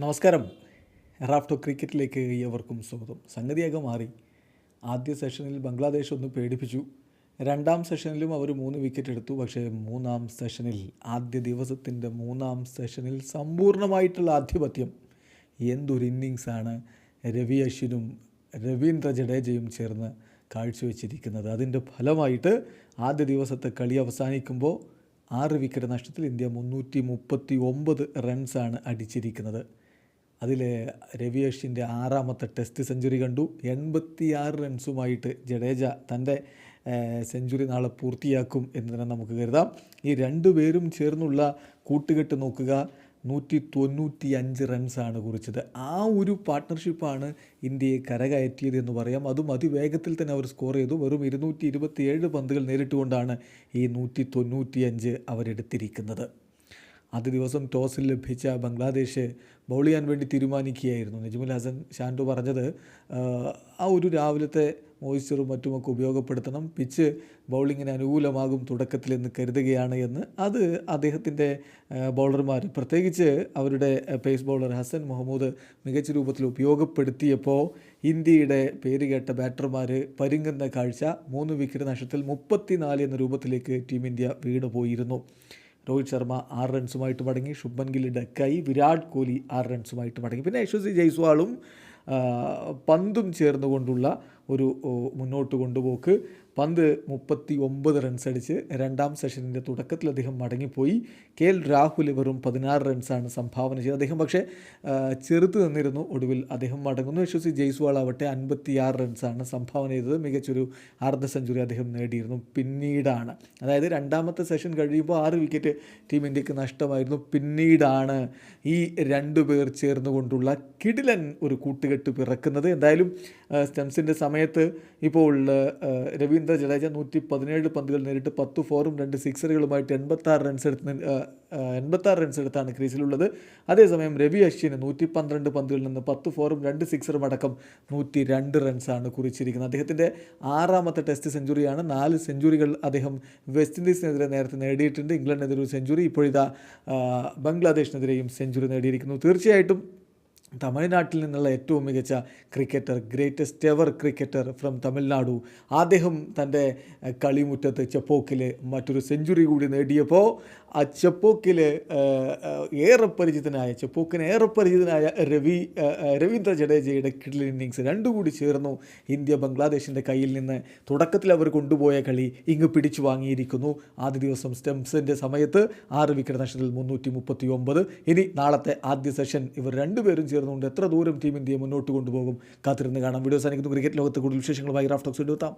നമസ്കാരം. റാഫ്റ്റോ ക്രിക്കറ്റിലേക്ക് ഏവർക്കും സ്വാഗതം. സംഗതിയാകെ മാറി. ആദ്യ സെഷനിൽ ബംഗ്ലാദേശ് ഒന്ന് പേടിപ്പിച്ചു. രണ്ടാം സെഷനിലും അവർ മൂന്ന് വിക്കറ്റ് എടുത്തു. പക്ഷേ മൂന്നാം സെഷനിൽ ആദ്യ ദിവസത്തിന്റെ മൂന്നാം സെഷനിൽ സമ്പൂർണമായിട്ടുള്ള ആധിപത്യം. എന്തൊരു ഇന്നിങ്സാണ് രവി അശ്വിനും രവീന്ദ്ര ജഡേജയും ചേർന്ന് കാഴ്ചവെച്ചിരിക്കുന്നത്. അതിന്റെ ഫലമായിട്ട് ആദ്യ ദിവസത്തെ കളി അവസാനിക്കുമ്പോൾ ആറ് വിക്കറ്റ് നഷ്ടത്തിൽ ഇന്ത്യ മുന്നൂറ്റി മുപ്പത്തി ഒമ്പത് റൺസാണ് അടിച്ചിരിക്കുന്നത്. അതിൽ രവി അശ്വിന്റെ ആറാമത്തെ ടെസ്റ്റ് സെഞ്ചുറി കണ്ടു. എൺപത്തിയാറ് റൺസുമായിട്ട് ജഡേജ തന്റെ സെഞ്ചുറി നാളെ പൂർത്തിയാക്കും എന്ന് തന്നെ നമുക്ക് കരുതാം. ഈ രണ്ടു പേരും ചേർന്നുള്ള കൂട്ടുകെട്ട് നോക്കുക. നൂറ്റി തൊണ്ണൂറ്റി അഞ്ച് റൺസാണ് കുറിച്ചത്. ആ ഒരു പാർട്ട്ണർഷിപ്പാണ് ഇന്ത്യയെ കരകയറ്റിയത് എന്ന് പറയാം. അതും അതിവേഗത്തിൽ തന്നെ അവർ സ്കോർ ചെയ്തു. വെറും ഇരുന്നൂറ്റി ഇരുപത്തി ഏഴ് പന്തുകൾ നേരിട്ടുകൊണ്ടാണ് ഈ നൂറ്റി തൊണ്ണൂറ്റി അഞ്ച് അവരെടുത്തിരിക്കുന്നത്. ആദ്യ ദിവസം ടോസിൽ ലഭിച്ച ബംഗ്ലാദേശ് ബൗൾ ചെയ്യാൻ വേണ്ടി തീരുമാനിക്കുകയായിരുന്നു. നജ്മുൽ ഹസൻ ഷാൻഡു പറഞ്ഞത് ആ ഒരു രാവിലത്തെ മോയ്സ്ചറും മറ്റുമൊക്കെ ഉപയോഗപ്പെടുത്തണം. പിച്ച് ബൗളിങ്ങിന് അനുകൂലമാകും തുടക്കത്തിലെന്ന് കരുതുകയാണ് എന്ന്. അത് അദ്ദേഹത്തിന്റെ ബൗളർമാർ പ്രത്യേകിച്ച് അവരുടെ പേസ് ബൗളർ ഹസൻ മുഹമ്മൂദ് മികച്ച രൂപത്തിൽ ഉപയോഗപ്പെടുത്തിയപ്പോൾ ഇന്ത്യയുടെ പേരുകേട്ട ബാറ്റർമാർ പരുങ്ങുന്ന കാഴ്ച മൂന്ന് വിക്കറ്റ് നഷ്ടത്തിൽ മുപ്പത്തിനാല് എന്ന രൂപത്തിലേക്ക് ടീം ഇന്ത്യ വീണു പോയിരുന്നു രോഹിത് ശർമ്മ ആറ് റൺസുമായിട്ട് മടങ്ങി ശുഭൻ ഗിൽ ഡക്കായി വിരാട് കോഹ്ലി ആറ് റൺസുമായിട്ട് മടങ്ങി. പിന്നെ യശസ്വി ജയ്സ്വാളും പന്തും ചേർന്നുകൊണ്ടുള്ള ഒരു മുന്നോട്ട് കൊണ്ടുപോക്ക്. പന്ത് മുപ്പത്തി ഒമ്പത് റൺസ് അടിച്ച് രണ്ടാം സെഷനിന്റെ തുടക്കത്തിൽ അദ്ദേഹം മടങ്ങിപ്പോയി. കെ എൽ രാഹുൽ വെറും പതിനാറ് റൺസാണ് സംഭാവന ചെയ്തത്. അദ്ദേഹം പക്ഷേ ചെറുത്ത് നിന്നിരുന്നു. ഒടുവിൽ അദ്ദേഹം മടങ്ങുന്നു. യശസ്വി ജയ്സ്വാൾ ആവട്ടെ അൻപത്തിയാറ് റൺസാണ് സംഭാവന ചെയ്തത്. മികച്ചൊരു അർദ്ധ സെഞ്ചുറി അദ്ദേഹം നേടിയിരുന്നു പിന്നീടാണ്. അതായത് രണ്ടാമത്തെ സെഷൻ കഴിയുമ്പോൾ ആറ് വിക്കറ്റ് ടീം ഇന്ത്യയ്ക്ക് നഷ്ടമായിരുന്നു. പിന്നീടാണ് ഈ രണ്ടു പേർ ചേർന്നുകൊണ്ടുള്ള കിടിലൻ ഒരു കൂട്ടുകെട്ട് പിറക്കുന്നത്. എന്തായാലും സ്റ്റംസിന്റെ സമയത്ത് ഇപ്പോൾ ആ, രവീന്ദ്ര ജഡേജ നൂറ്റി പതിനേഴ് പന്തുകൾ നേരിട്ട് പത്ത് ഫോറും രണ്ട് സിക്സറുകളുമായിട്ട് എൺപത്താറ് റൺസ് എടുത്ത് എൺപത്താറ് റൺസ് എടുത്താണ് ക്രീസിലുള്ളത്. അതേസമയം രവി അശ്വിന് നൂറ്റി പന്ത്രണ്ട് പന്തുകളിൽ നിന്ന് പത്ത് ഫോറും രണ്ട് സിക്സറും അടക്കം നൂറ്റി രണ്ട് റൺസാണ് കുറിച്ചിരിക്കുന്നത്. അദ്ദേഹത്തിന്റെ ആറാമത്തെ ടെസ്റ്റ് സെഞ്ചുറിയാണ് നാല് സെഞ്ചുറികൾ അദ്ദേഹം വെസ്റ്റ് ഇൻഡീസിനെതിരെ നേരത്തെ നേടിയിട്ടുണ്ട്. ഇംഗ്ലണ്ടിനെതിരെ ഒരു സെഞ്ചുറി ഇപ്പോഴിതാ ബംഗ്ലാദേശിനെതിരെയും സെഞ്ചുറി നേടിയിരിക്കുന്നു. തീർച്ചയായിട്ടും തമിഴ്നാട്ടിൽ നിന്നുള്ള ഏറ്റവും മികച്ച cricketer greatest ever cricketer from Tamil Nadu. അദ്ദേഹം തന്റെ കളിമുറ്റത്ത് ചെപ്പോക്കിൽ മറ്റൊരു സെഞ്ചുറി കൂടി നേടിയപ്പോൾ ആ ചെപ്പോക്കിൽ ഏറെ പരിചിതനായ ചെപ്പോക്കിന് ഏറെ പരിചിതനായ രവി രവീന്ദ്ര ജഡേജയുടെ കിഡിൽ ഇന്നിങ്സ് രണ്ടും കൂടി ചേർന്നു ഇന്ത്യ ബംഗ്ലാദേശിന്റെ കയ്യിൽ നിന്ന് തുടക്കത്തിൽ അവർ കൊണ്ടുപോയ കളി ഇങ്ങ് പിടിച്ചു വാങ്ങിയിരിക്കുന്നു. ആദ്യ ദിവസം സ്റ്റംസിന്റെ സമയത്ത് ആറ് വിക്കറ്റ് നഷ്ടത്തിൽ മുന്നൂറ്റി മുപ്പത്തി ഒമ്പത് ഇനി നാളത്തെ ആദ്യ സെഷൻ ഇവർ രണ്ടുപേരും ചേർന്നുകൊണ്ട് എത്ര ദൂരം ടീം ഇന്ത്യയെ മുന്നോട്ട് കൊണ്ടുപോകും കാത്തിരുന്ന് കാണാം. വീഡിയോ സാധിക്കുന്നു ക്രിക്കറ്റ് ലോകത്ത് കൂടുതൽ വിശേഷങ്ങളുമായി റാഫ്റ്റോക്സ് എടുത്താം